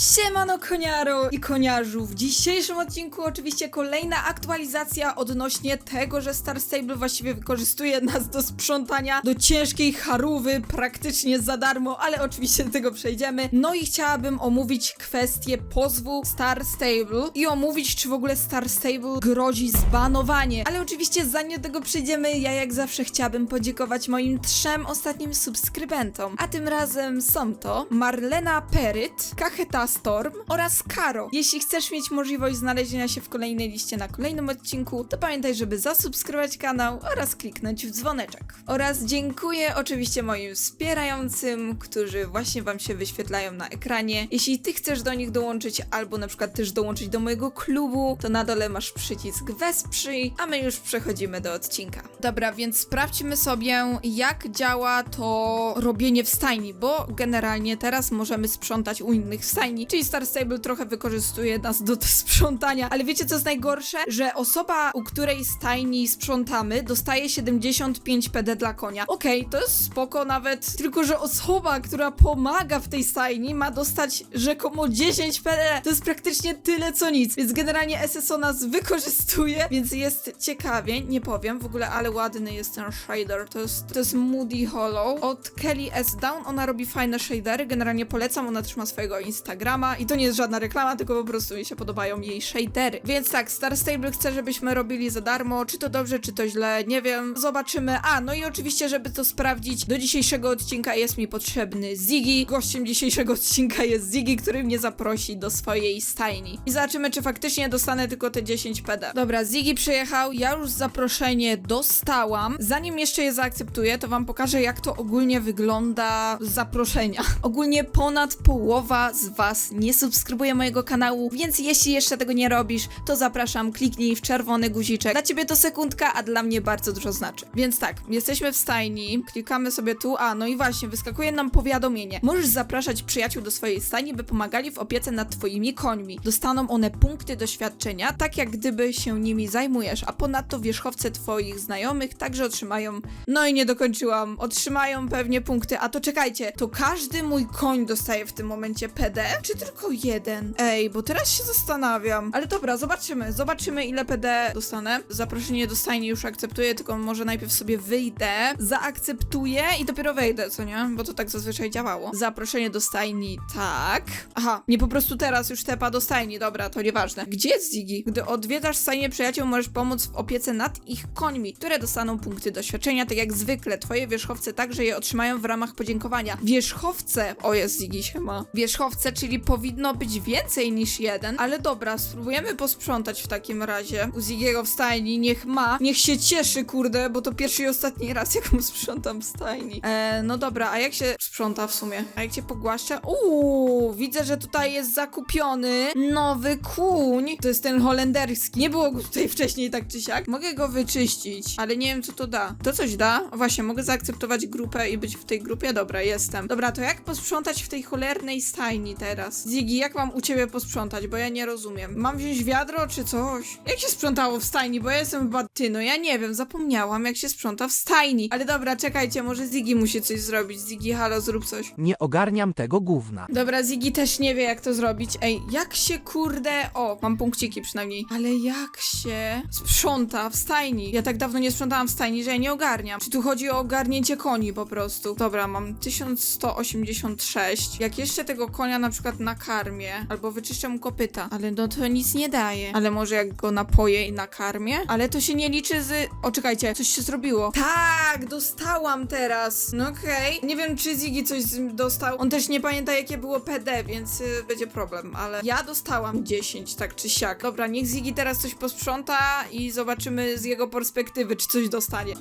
Siemano koniaro i koniarzu. W dzisiejszym odcinku oczywiście kolejna aktualizacja odnośnie tego, że Star Stable właściwie wykorzystuje nas do sprzątania do ciężkiej charówy praktycznie za darmo, ale oczywiście do tego przejdziemy. No i chciałabym omówić kwestię pozwu Star Stable i omówić, czy w ogóle Star Stable grozi zbanowanie. Ale oczywiście zanim do tego przejdziemy, ja jak zawsze chciałabym podziękować moim trzem ostatnim subskrybentom. A tym razem są to Marlena Peryt, Kacheta Storm oraz Karo. Jeśli chcesz mieć możliwość znalezienia się w kolejnej liście na kolejnym odcinku, to pamiętaj, żeby zasubskrybować kanał oraz kliknąć w dzwoneczek. Oraz dziękuję oczywiście moim wspierającym, którzy właśnie wam się wyświetlają na ekranie. Jeśli ty chcesz do nich dołączyć, albo na przykład też dołączyć do mojego klubu, to na dole masz przycisk Wesprzyj, a my już przechodzimy do odcinka. Dobra, więc sprawdźmy sobie, jak działa to robienie w stajni, bo generalnie teraz możemy sprzątać u innych w stajni, czyli Star Stable trochę wykorzystuje nas do sprzątania, ale wiecie co jest najgorsze? Że osoba, u której stajni sprzątamy, dostaje 75 PD dla konia. Okej, to jest spoko nawet, tylko że osoba, która pomaga w tej stajni ma dostać rzekomo 10 PD. To jest praktycznie tyle co nic, więc generalnie SSO nas wykorzystuje, więc jest ciekawie, nie powiem w ogóle, ale ładny jest ten shader, to jest, to jest Moody Hollow. Od Kelly S. Down, ona robi fajne shadery, generalnie polecam, ona też ma swojego Instagrama i to nie jest żadna reklama, tylko po prostu mi się podobają jej shadery. Więc tak, Star Stable chce, żebyśmy robili za darmo, czy to dobrze, czy to źle, nie wiem, zobaczymy. A, no i oczywiście, żeby to sprawdzić, do dzisiejszego odcinka jest mi potrzebny Ziggy. Gościem dzisiejszego odcinka jest Ziggy, który mnie zaprosi do swojej stajni. I zobaczymy, czy faktycznie dostanę tylko te 10 PD. Dobra, Ziggy przyjechał, ja już zaproszenie dostałam. Zanim jeszcze je zaakceptuję, to wam pokażę, jak to ogólnie wygląda zaproszenia. Ogólnie ponad połowa z was nie subskrybuje mojego kanału, więc jeśli jeszcze tego nie robisz, to zapraszam, kliknij w czerwony guziczek. Dla ciebie to sekundka, a dla mnie bardzo dużo znaczy. Więc tak, jesteśmy w stajni, klikamy sobie tu, a no i właśnie, wyskakuje nam powiadomienie. Możesz zapraszać przyjaciół do swojej stajni, by pomagali w opiece nad twoimi końmi. Dostaną one punkty doświadczenia, tak jak gdyby się nimi zajmujesz, a ponadto wierzchowce twoich znajomych także otrzymają, no i nie dokończyłam, otrzymają pewnie punkty, a to czekajcie, to każdy mój koń dostaje w tym momencie PD, czy tylko jeden? Ej, bo teraz się zastanawiam. Ale dobra, zobaczymy, zobaczymy ile PD dostanę. Zaproszenie do stajni już akceptuję, tylko może najpierw sobie wyjdę, zaakceptuję i dopiero wejdę, co nie? Bo to tak zazwyczaj działało. Zaproszenie do stajni, tak. Aha, nie po prostu teraz już tepa do stajni, dobra, to nieważne. Gdzie jest Ziggy? Gdy odwiedzasz stajnię przyjaciół, możesz pomóc w opiece nad ich końmi, które dostaną punkty doświadczenia, tak jak zwykle. Twoje wierzchowce także je otrzymają w ramach podziękowania. Wierzchowce, o jest Ziggy się ma. Wierzchowce, czyli powinno być więcej niż jeden, ale dobra, spróbujemy posprzątać w takim razie. U Zigiego w stajni, niech ma, niech się cieszy, kurde, bo to pierwszy i ostatni raz, jak mu sprzątam w stajni. E, no dobra, a jak się sprząta w sumie? A jak cię pogłaszcza? Uuu, widzę, że tutaj jest zakupiony nowy kuń. To jest ten holenderski. Nie było go tutaj wcześniej tak czy siak. Mogę go wyczyścić, ale nie wiem, co to da. To coś da? Właśnie, mogę zaakceptować grupę i być w tej grupie? Dobra, jestem. Dobra, to jak posprzątać w tej cholernej stajni teraz? Ziggy, jak mam u ciebie posprzątać, bo ja nie rozumiem. Mam wziąć wiadro czy coś? Jak się sprzątało w stajni, bo ja jestem chyba ty, no ja nie wiem, zapomniałam jak się sprząta w stajni. Ale dobra, czekajcie, może Ziggy musi coś zrobić. Ziggy, halo, zrób coś. Nie ogarniam tego gówna. Dobra, Ziggy też nie wie jak to zrobić. Ej, jak się kurde... O, mam punkciki przynajmniej. Ale jak się sprząta w stajni? Ja tak dawno nie sprzątałam w stajni, że ja nie ogarniam. Czy tu chodzi o ogarnięcie koni po prostu? Dobra, mam 1186. Jak jeszcze tego konia na przykład nakarmię, albo wyczyszczę mu kopyta, ale no to nic nie daje. Ale może jak go napoję i nakarmię? Ale to się nie liczy z... O, czekajcie, coś się zrobiło. Tak, dostałam teraz. No okej. Nie wiem, czy Ziggy coś dostał. On też nie pamięta, jakie było PD, więc y, będzie problem, ale ja dostałam 10, tak czy siak. Dobra, niech Ziggy teraz coś posprząta i zobaczymy z jego perspektywy, czy coś dostanie.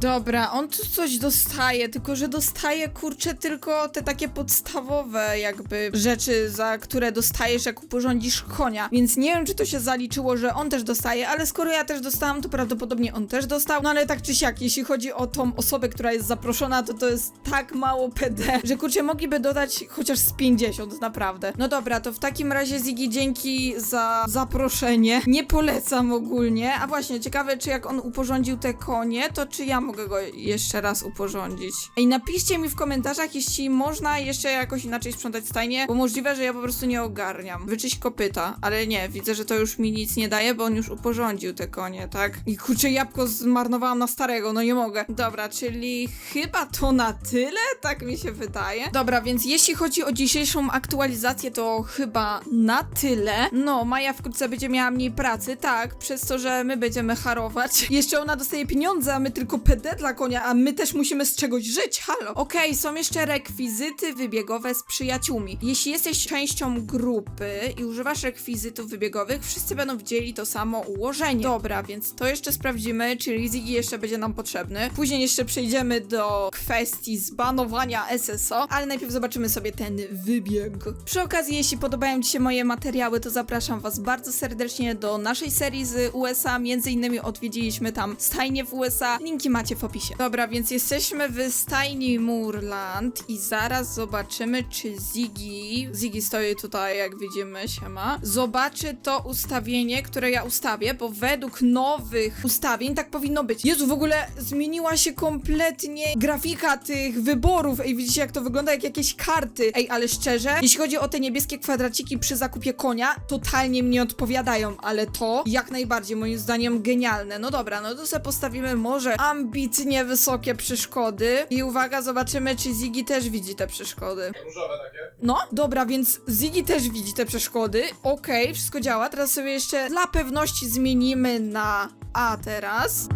Dobra, on tu coś dostaje, tylko że dostaje kurczę tylko te takie podstawowe jakby rzeczy, za które dostajesz jak uporządzisz konia. Więc nie wiem, czy to się zaliczyło, że on też dostaje, ale skoro ja też dostałam, to prawdopodobnie on też dostał. No ale tak czy siak, jeśli chodzi o tą osobę, która jest zaproszona, to to jest tak mało PD, że kurczę mogliby dodać chociaż z 50, naprawdę. No dobra, to w takim razie Ziggy, dzięki za zaproszenie. Nie polecam ogólnie. A właśnie, ciekawe, czy jak on uporządził te konie, to czy ja mogę go jeszcze raz uporządzić. Ej, napiszcie mi w komentarzach, jeśli można jeszcze jakoś inaczej sprzątać stajnie, bo możliwe, że ja po prostu nie ogarniam. Wyczyść kopyta, ale nie, widzę, że to już mi nic nie daje, bo on już uporządził te konie, tak? I kurczę, jabłko zmarnowałam na starego, no nie mogę. Dobra, czyli chyba to na tyle, tak mi się wydaje. Dobra, więc jeśli chodzi o dzisiejszą aktualizację, to chyba na tyle. No, Maja wkrótce będzie miała mniej pracy, tak, przez to, że my będziemy harować. Jeszcze ona dostaje pieniądze, a my tylko PD dla konia, a my też musimy z czegoś żyć, halo. Okej, są jeszcze rekwizyty wybiegowe z przyjaciółmi. Jeśli jesteś częścią grupy i używasz rekwizytów wybiegowych, wszyscy będą widzieli to samo ułożenie. Dobra, więc to jeszcze sprawdzimy, czy Rizigi jeszcze będzie nam potrzebny. Później jeszcze przejdziemy do kwestii zbanowania SSO, ale najpierw zobaczymy sobie ten wybieg. Przy okazji, jeśli podobają Ci się moje materiały, to zapraszam Was bardzo serdecznie do naszej serii z USA. Między innymi odwiedziliśmy tam stajnie w USA. Linki macie w opisie. Dobra, więc jesteśmy w stajni Moorland i zaraz zobaczymy, czy Ziggy... Ziggy stoi tutaj, jak widzimy, siema. Zobaczy to ustawienie, które ja ustawię, bo według nowych ustawień tak powinno być. Jezu, w ogóle zmieniła się kompletnie grafika tych wyborów. Ej, widzicie, jak to wygląda, jak jakieś karty. Ej, ale szczerze, jeśli chodzi o te niebieskie kwadraciki przy zakupie konia, totalnie mi nie odpowiadają, ale to jak najbardziej, moim zdaniem, genialne. No dobra, no to sobie postawimy może ambitnie wysokie przeszkody i uwaga, zobaczymy, czy Ziggy też widzi te przeszkody. Różowe takie. No, dobra, więc Ziggy też widzi te przeszkody. Okej, wszystko działa. Teraz sobie jeszcze dla pewności zmienimy na A teraz.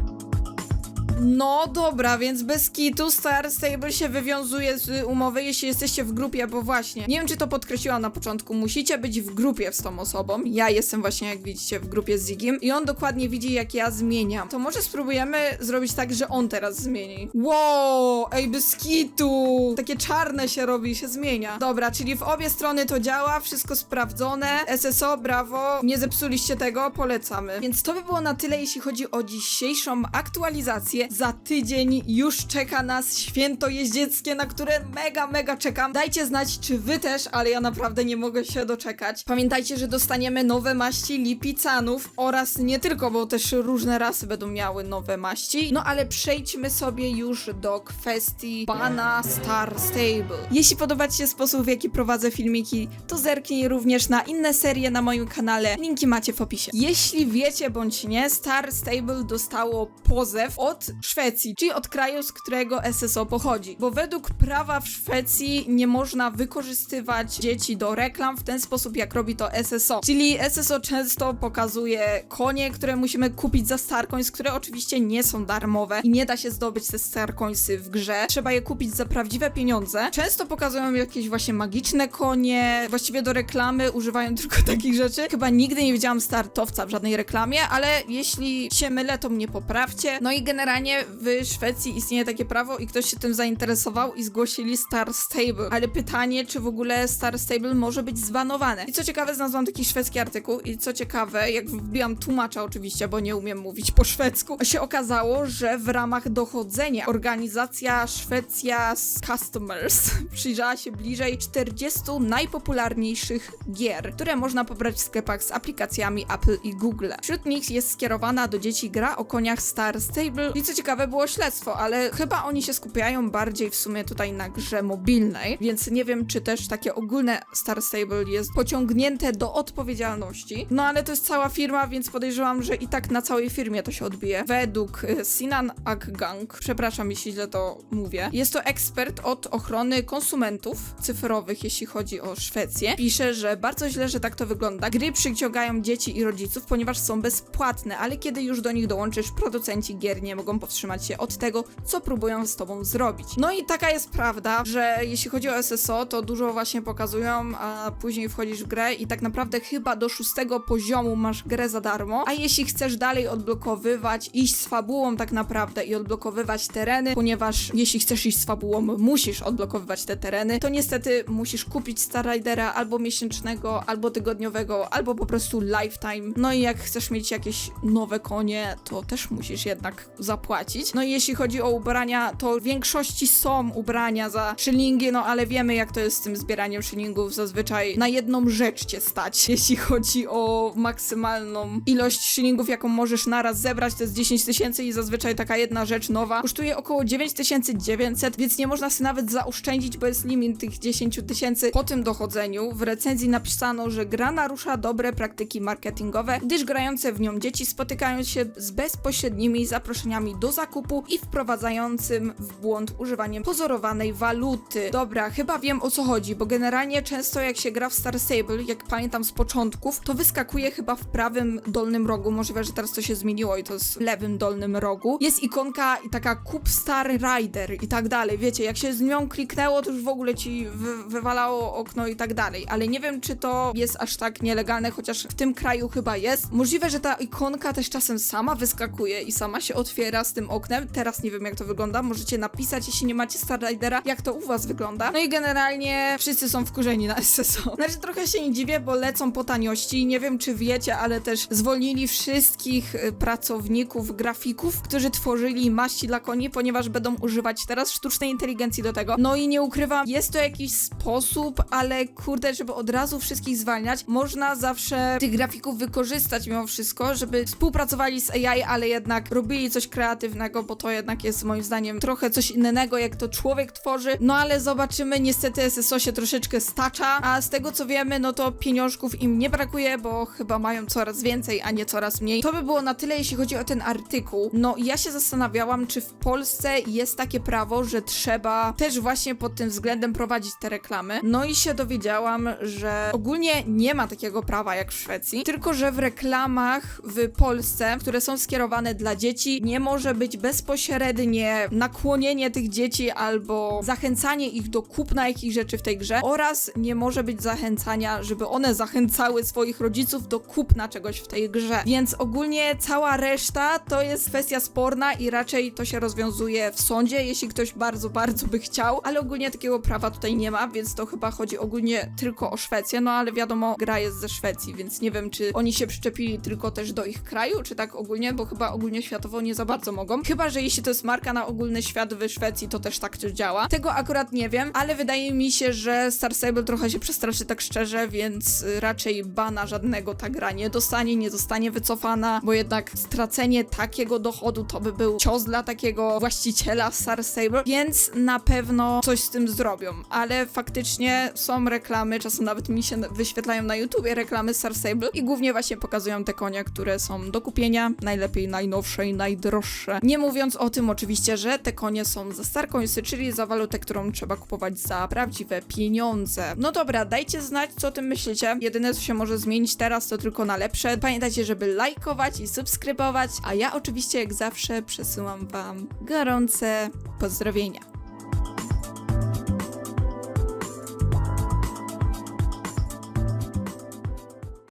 No dobra, więc bez kitu Star Stable się wywiązuje z umowy, jeśli jesteście w grupie, bo właśnie, nie wiem czy to podkreśliłam na początku, musicie być w grupie z tą osobą. Ja jestem właśnie, jak widzicie, w grupie z Zigim i on dokładnie widzi, jak ja zmieniam. To może spróbujemy zrobić tak, że on teraz zmieni. Wow, ej, bez kitu! Takie czarne się robi się zmienia. Dobra, czyli w obie strony to działa, wszystko sprawdzone. SSO, brawo, nie zepsuliście tego, polecamy. Więc to by było na tyle, jeśli chodzi o dzisiejszą aktualizację. Za tydzień już czeka nas święto jeździeckie, na które mega, mega czekam. Dajcie znać, czy wy też, ale ja naprawdę nie mogę się doczekać. Pamiętajcie, że dostaniemy nowe maści lipicanów oraz nie tylko, bo też różne rasy będą miały nowe maści. No ale przejdźmy sobie już do kwestii bana Star Stable. Jeśli podoba Ci się sposób, w jaki prowadzę filmiki, to zerknij również na inne serie na moim kanale. Linki macie w opisie. Jeśli wiecie bądź nie, Star Stable dostało pozew od Szwecji, czyli od kraju, z którego SSO pochodzi. Bo według prawa w Szwecji nie można wykorzystywać dzieci do reklam w ten sposób, jak robi to SSO. Czyli SSO często pokazuje konie, które musimy kupić za Starcoins, które oczywiście nie są darmowe i nie da się zdobyć te Starcoinsy w grze. Trzeba je kupić za prawdziwe pieniądze. Często pokazują jakieś właśnie magiczne konie, właściwie do reklamy używają tylko takich rzeczy. Chyba nigdy nie widziałam startowca w żadnej reklamie, ale jeśli się mylę, to mnie poprawcie. No i generalnie w Szwecji istnieje takie prawo i ktoś się tym zainteresował i zgłosili Star Stable. Ale pytanie, czy w ogóle Star Stable może być zbanowane. I co ciekawe, znalazłam taki szwedzki artykuł i co ciekawe, jak wbijam tłumacza oczywiście, bo nie umiem mówić po szwedzku, się okazało, że w ramach dochodzenia organizacja Szwecja Customers przyjrzała się bliżej 40 najpopularniejszych gier, które można pobrać w sklepach z aplikacjami Apple i Google. Wśród nich jest skierowana do dzieci gra o koniach Star Stable i co ciekawe było śledztwo, ale chyba oni się skupiają bardziej w sumie tutaj na grze mobilnej, więc nie wiem czy też takie ogólne Star Stable jest pociągnięte do odpowiedzialności. No ale to jest cała firma, więc podejrzewam, że i tak na całej firmie to się odbije. Według y, Sinan Aggang, przepraszam jeśli źle to mówię, jest to ekspert od ochrony konsumentów cyfrowych, jeśli chodzi o Szwecję. Pisze, że bardzo źle, że tak to wygląda. Gry przyciągają dzieci i rodziców, ponieważ są bezpłatne, ale kiedy już do nich dołączysz, producenci gier nie mogą powstrzymać się od tego, co próbują z tobą zrobić. No i taka jest prawda, że jeśli chodzi o SSO, to dużo właśnie pokazują, a później wchodzisz w grę i tak naprawdę chyba do szóstego poziomu masz grę za darmo, a jeśli chcesz dalej odblokowywać, iść z fabułą tak naprawdę i odblokowywać tereny, ponieważ jeśli chcesz iść z fabułą, musisz odblokowywać te tereny, to niestety musisz kupić Star Ridera albo miesięcznego, albo tygodniowego, albo po prostu lifetime. No i jak chcesz mieć jakieś nowe konie, to też musisz jednak zapłacić No i jeśli chodzi o ubrania, to w większości są ubrania za szylingi, no ale wiemy jak to jest z tym zbieraniem szylingów. Zazwyczaj na jedną rzecz cię stać, jeśli chodzi o maksymalną ilość szylingów, jaką możesz naraz zebrać, to jest 10 tysięcy i zazwyczaj taka jedna rzecz nowa kosztuje około 9900, więc nie można sobie nawet zaoszczędzić, bo jest limit tych 10 tysięcy. Po tym dochodzeniu w recenzji napisano, że gra narusza dobre praktyki marketingowe, gdyż grające w nią dzieci spotykają się z bezpośrednimi zaproszeniami do zakupu i wprowadzającym w błąd używaniem pozorowanej waluty. Dobra, chyba wiem o co chodzi, bo generalnie często jak się gra w Star Stable, jak pamiętam z początków, to wyskakuje chyba w prawym dolnym rogu, możliwe, że teraz to się zmieniło i to jest w lewym dolnym rogu. Jest ikonka i taka Kup Star Rider i tak dalej, wiecie, jak się z nią kliknęło, to już w ogóle ci wy wywalało okno i tak dalej, ale nie wiem, czy to jest aż tak nielegalne, chociaż w tym kraju chyba jest. Możliwe, że ta ikonka też czasem sama wyskakuje i sama się otwiera z tym oknem. Teraz nie wiem, jak to wygląda. Możecie napisać, jeśli nie macie Star Ridera, jak to u was wygląda. No i generalnie wszyscy są wkurzeni na SSO. Znaczy trochę się nie dziwię, bo lecą po taniości. Nie wiem, czy wiecie, ale też zwolnili wszystkich y, pracowników, grafików, którzy tworzyli maści dla koni, ponieważ będą używać teraz sztucznej inteligencji do tego. No i nie ukrywam, jest to jakiś sposób, ale kurde, żeby od razu wszystkich zwalniać, można zawsze tych grafików wykorzystać mimo wszystko, żeby współpracowali z AI, ale jednak robili coś kreatywnego, bo to jednak jest moim zdaniem trochę coś innego, jak to człowiek tworzy. No ale zobaczymy, niestety SSO się troszeczkę stacza, a z tego co wiemy, no to pieniążków im nie brakuje, bo chyba mają coraz więcej, a nie coraz mniej. To by było na tyle, jeśli chodzi o ten artykuł. No ja się zastanawiałam, czy w Polsce jest takie prawo, że trzeba też właśnie pod tym względem prowadzić te reklamy. No i się dowiedziałam, że ogólnie nie ma takiego prawa jak w Szwecji, tylko że w reklamach w Polsce, które są skierowane dla dzieci, nie może być bezpośrednie nakłonienie tych dzieci albo zachęcanie ich do kupna jakichś rzeczy w tej grze oraz nie może być zachęcania, żeby one zachęcały swoich rodziców do kupna czegoś w tej grze. Więc ogólnie cała reszta to jest kwestia sporna i raczej to się rozwiązuje w sądzie, jeśli ktoś bardzo, bardzo by chciał, ale ogólnie takiego prawa tutaj nie ma, więc to chyba chodzi ogólnie tylko o Szwecję, no ale wiadomo, gra jest ze Szwecji, więc nie wiem, czy oni się przyczepili tylko też do ich kraju, czy tak ogólnie, bo chyba ogólnie światowo nie za bardzo mogą. Chyba, że jeśli to jest marka na ogólny świat w Szwecji, to też tak to działa. Tego akurat nie wiem, ale wydaje mi się, że Star Stable trochę się przestraszy tak szczerze, więc raczej bana żadnego ta gra nie dostanie, nie zostanie wycofana, bo jednak stracenie takiego dochodu to by był cios dla takiego właściciela Star Stable, więc na pewno coś z tym zrobią, ale faktycznie są reklamy, czasem nawet mi się wyświetlają na YouTubie reklamy Star Stable i głównie właśnie pokazują te konie, które są do kupienia, najlepiej najnowsze i najdroższe. Nie mówiąc o tym oczywiście, że te konie są za Star Coinsy, czyli za walutę, którą trzeba kupować za prawdziwe pieniądze. No dobra, dajcie znać, co o tym myślicie. Jedyne, co się może zmienić teraz, to tylko na lepsze. Pamiętajcie, żeby lajkować i subskrybować, a ja oczywiście jak zawsze przesyłam wam gorące pozdrowienia.